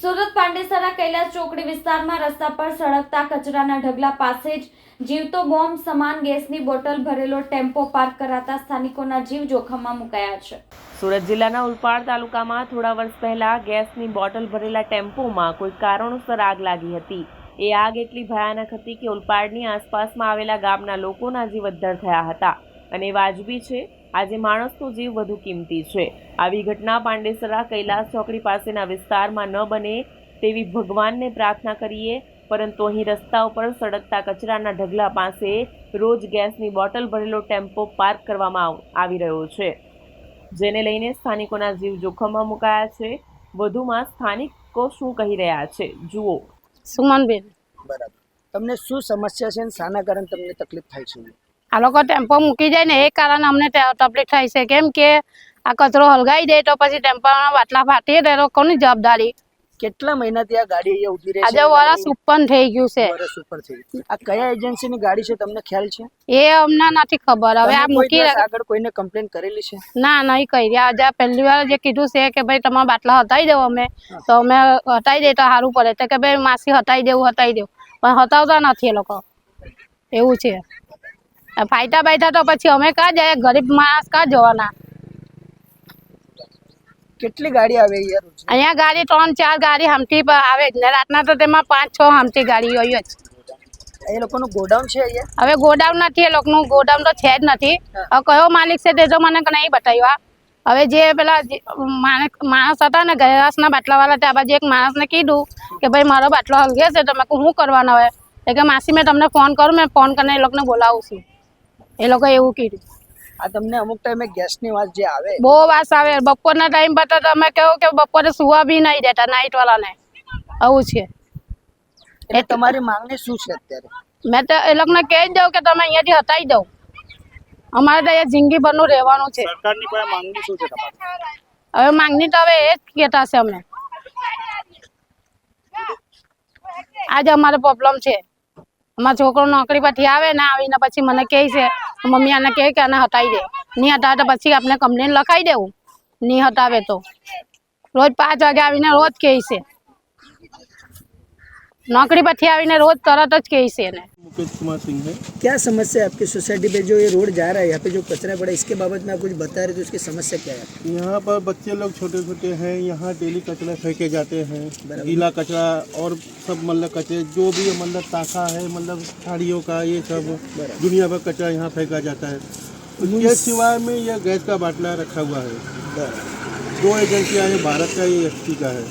સુરત પાંડેસરા કૈલાસ ચોકડી વિસ્તારમાં રસ્તા પર સળગતા કચરાના ઢગલા પાસે જ જીવતો બોમ્બ સમાન ગેસની બોટલ ભરેલો ટેમ્પો પાર્ક કરાતા સ્થાનિકોના જીવ જોખમમાં મુકાયા છે. સુરત જિલ્લાના ઉલપાડ તાલુકામાં થોડા વર્ષ પહેલા ગેસની બોટલ ભરેલા ટેમ્પોમાં કોઈ કારણોસર આગ લાગી હતી. એ આગ એટલી ભયાનક હતી કે ઉલપાડની આસપાસમાં આવેલા ગામના લોકોના જીવ અદ્ધર થયા હતા. અને વાજબી છે આજે માણસનો જીવ વધુ કિંમતી છે. આવી ઘટના પાંડેસરા કૈલાસ ચોકડી પાસેના વિસ્તારમાં ન બને તેવી ભગવાનને પ્રાર્થના કરીએ પરંતુ અહીં રસ્તા ઉપર સળગતા કચરાના ઢગલા પાસે રોજ ગેસની બોટલ ભરેલો ટેમ્પો પાર્ક કરવામાં આવી રહ્યો છે. જેને લઈને સ્થાનિકોના જીવ જોખમમાં મુકાયા છે. વધુમાં સ્થાનિકો શું કહી રહ્યા છે? જુઓ. સુમનબેન. બરાબર. તમને શું સમસ્યા છે અને શાના કારણે તમને તકલીફ થાય છે? આ લોકો ટેમ્પો મૂકી જાય ને એ કારણે અમને તકલીફ થાય છે. કેમ કે આ કચરો હલગાઈ દે તો પછી ટેમ્પાના બાટલા ફાટી તો એ લોકોની જવાબદારી. કેટલા મહિનાથી આ ગાડી અહીંયા ઊભી રહી છે? આજે વરસ ઉપર થઈ ગયું છે. વરસ ઉપર થઈ આ કયા એજન્સીની ગાડી છે તમને ખ્યાલ છે? એ અમને નથી ખબર. હવે આ મૂકી આગળ કોઈને કમ્પ્લેન કરેલી છે? ના નહીં કરી રહ્યા. આજે પહેલી વાર જે કીધું છે કે ભાઈ તમારા બાટલા હટાવી દેવો અમે. તો અમે હટાવી દઈએ તો સારું પડે. તો કે ભાઈ માસી હટાવી દેવું હટાવી દેવું. પણ હટાવતા નથી એ લોકો. એવું છે. ફાયટા બાયટા તો પછી અમે કા જાય ગરીબ માણસ કા જવાના? કેટલી ગાડી આવે યાર અહીંયા ગાડી ત્રણ ચાર ગાડી હમતી પર આવે જ. ને રાતના તો તેમાં પાંચ છ હમતી ગાડી હોય જ. એ લોકોનું ગોડાઉન છે અહીંયા? હવે ગોડાઉન નથી એ લોકોનું ગોડાઉન તો છે જ નથી. હવે કયો માલિક છે તે તો મને નહીં બતાવ્યા. હવે જે પેલા માણસ હતા ને ગેસના બાટલાવાળા ત્યાં બાજુ એક માણસને કીધું કે ભાઈ મારો બાટલો હલગે છે તમે શું કરવાનો હવે? એટલે કે માસી મેં તમને ફોન કરું મેં ફોન કરીને એ લોકોને બોલાવું છું. એ લોકોએ એવું કીધું. આ તમને અમુક ટાઈમે ગેસની વાત જે આવે. બહુ વાસ આવે. બપોરના ટાઈમ પર તો તમે કહો કે બપોરે સુવા બી નહીં દેતા નાઇટ વાળાને. આવું છે. એ તમારી માંગણી શું છે અત્યારે? મેં તો એ લોકોને કહી જ દઉં કે તમે અહીંયાથી હટાવી દઉં અમારે તો અહીંયા જિંદગીભરનું રહેવાનું છે. સરકારની પાસે માંગણી શું છે તમારી? હવે માંગણી તો હવે એ જ કહેતા છે અમને. આજે અમારે પ્રોબ્લેમ છે. અમારો છોકરો નોકરી પરથી આવે ને આવીને પછી મને કહે છે મમ્મી આને કહે કે આને હટાવી દે. નહીં હટાવે તો પછી આપણે કમ્પ્લેન લખાઈ દેવું. નહીં હટાવે તો. રોજ પાંચ વાગે આવીને રોજ કહે છે. નોકરી પરથી આવીને રોજ તરત જ કહે છે એને. मुकेश कुमार सिंह है। क्या समस्या है आपकी सोसाइटी पे जो ये रोड जा रहा है यहाँ पे जो कचरा पड़ा है इसके बाबत में आप कुछ बता रहे थे उसकी समस्या क्या है? यहाँ पर बच्चे लोग छोटे छोटे हैं यहाँ डेली कचरा फेंके जाते हैं। गीला कचरा और सब मतलब कचरे जो भी मतलब ताका है मतलब साड़ियों का ये सब दुनिया भर कचरा यहाँ फेंका जाता है। उसके सिवाय में यह गैस का बाटला रखा हुआ है। दो एजेंसियाँ हैं भारत का ये एस का है।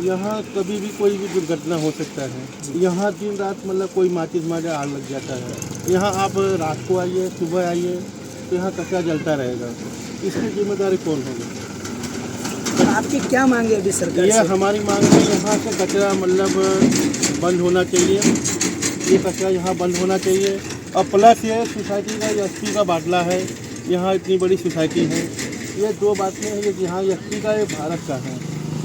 यहाँ कभी भी कोई भी दुर्घटना हो सकता है। यहाँ दिन रात मतलब कोई माचिस मारे आग लग जाता है। यहाँ आप रात को आइए सुबह आइए तो यहाँ कचरा जलता रहेगा। इसकी ज़िम्मेदारी कौन होगी? तो आपकी क्या मांग है अभी सरकार यह हमारी मांग है यहाँ से कचरा मतलब बंद होना चाहिए। ये कचरा यहाँ बंद होना चाहिए। और प्लस ये सोसाइटी का एस का बाटला है। यहाँ इतनी बड़ी सोसाइटी है। ये दो बातें हैं ये यहाँ एस का ये भारत का है।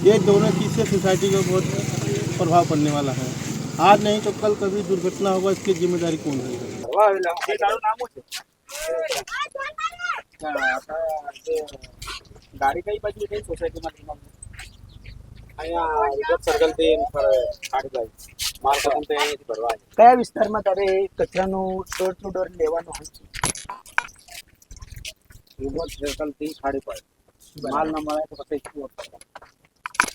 ये दोनों चीज़ से सोसाइटी को बहुत प्रभाव पड़ने वाला है आज नहीं तो कल कभी दुर्घटना होगा इसकी जिम्मेदारी कौन है ગાડી કઈ બાજુ કઈ સોસાયટીમાં અહીંયા રિઝર્વ સર્કલ થી ઉપર ગાડી જાય માર્કેટ તો અહીંયાથી ભરવા આવે. કયા વિસ્તારમાં તારે એ કચરાનું ડોર ટુ ડોર લેવાનું હોય છે રિઝર્વ સર્કલ થી ખાડી પડે માલ ન મળે તો પછી શું કરવાનું?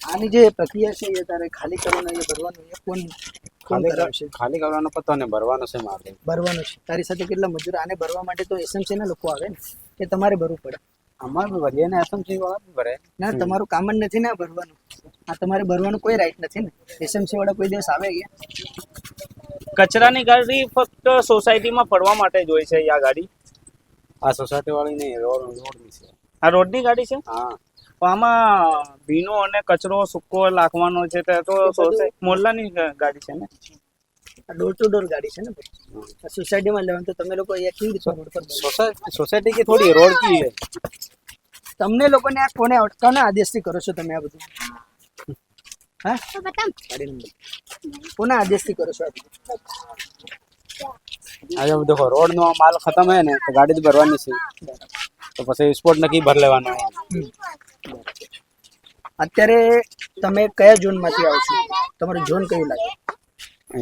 આની જે પ્રક્રિયા છે એ તારે ખાલી કરવાનો એ ભરવાનું એ કોણ ખાલી કરવાનો પત્તો ને ભરવાનો છે મારે. ભરવાનું છે. તારી સાથે કેટલા મજૂર આને ભરવા માટે તો એસએમસી ના લોકો આવે ને એ તમારે ભરવું પડે. અમારે ભરીએ ને એસએમસી વાળા બી ભરે. ના તમારું કામ જ નથી ને ભરવાનું. આ તમારે ભરવાનું કોઈ રાઈટ નથી ને. એસએમસી વાળા કોઈ દિવસ આવે ગયા? કચરાની ગાડી ફક્ત સોસાયટીમાં પડવા માટે જ હોય છે આ ગાડી. આ સોસાયટી વાળી નહીં રોડ રોડની છે. આ રોડની ગાડી છે? હા. આમાં ભીનો અને કચરો સૂકો લાખવાનો છે તે તો મોરલાની ગાડી છે ને? ડોર ટુ ડોર ગાડી છે ને સોસાયટીમાં લેવાનું તો તમે લોકો અહીંયા કેવી રીતે રોડ પર સોસાયટી કે થોડી રોડ કી છે. તમને લોકોને આ કોને કોને આદેશથી કરો છો તમે આ બધું? હા? આદેશથી કરો છો આજે દેખો રોડ નો માલ ખતમ હે ને તો ગાડી જ ભરવાની છે. તો પછી સ્પોટ નક્કી ભર લેવાનો. અત્યારે તમે કયા ઝોનમાંથી આવો છો? તમારું ઝોન કયું લાગે?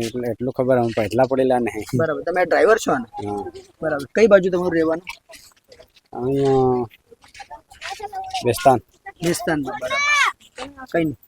એટલે એટલું ખબર અમે પહેલા પડેલા નહીં બરાબર તમે ડ્રાઈવર છો ને? બરાબર કઈ બાજુ તમારું રહેવાનું? અહીંયા બેસ્તાન. વિસ્તારમાં બરાબર. કઈ નહીં